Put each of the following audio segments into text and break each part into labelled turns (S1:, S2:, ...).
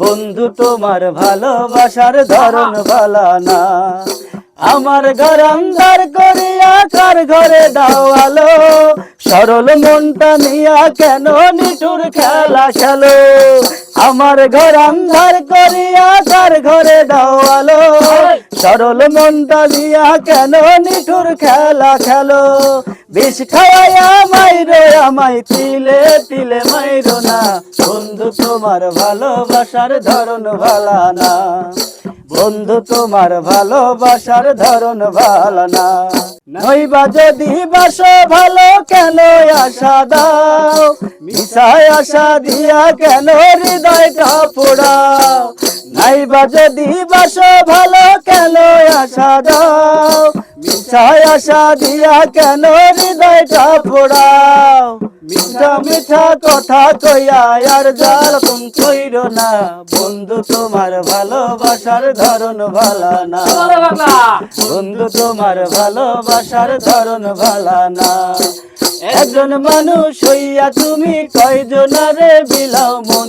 S1: বন্ধু, তোমার ভালোবাসার ধরন ভালা না। আমার ঘর আন্ধার করিয়া কার ঘরে দাও আলো। সরল মনটা নিয়া কেন নিঠুর খেলা খেলো? আমার ঘর আন্ধার করিয়া কার ঘরে দাও আলো। সরল মনটা নিয়া কেন নিঠুর খেলা খেলো? বিষ খাওয়াইয়া মাইরো, আমায় তিলে তিলে মাইরো না। বন্ধু, তোমার ভালোবাসার ধরন ভালা না। বন্ধু, তোমার ভালোবাসার ধরন ভালো না। নইবা যদি বাস ভালো, কেন আশা দাও? মিশায় আশা দিয়া কেন হৃদয়টা পোড়াও? নাইবা যদি বাস ভালো, কেন আশা দাও? আশা দিয়া কেন হৃদয়টা পোড়াও? মিঠা মিঠা কথা কইয়া আর কইর না। বন্ধু তোমার ভালোবাসার ধরন ভালা না। বন্ধু তোমার ভালোবাসার ধরন ভালা না। একজন মানুষ হইয়া তুমি কয়জনারে বিলাও মন?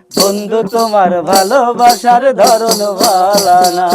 S1: বন্ধু তোমার ভালোবাসার ধরন ভালা না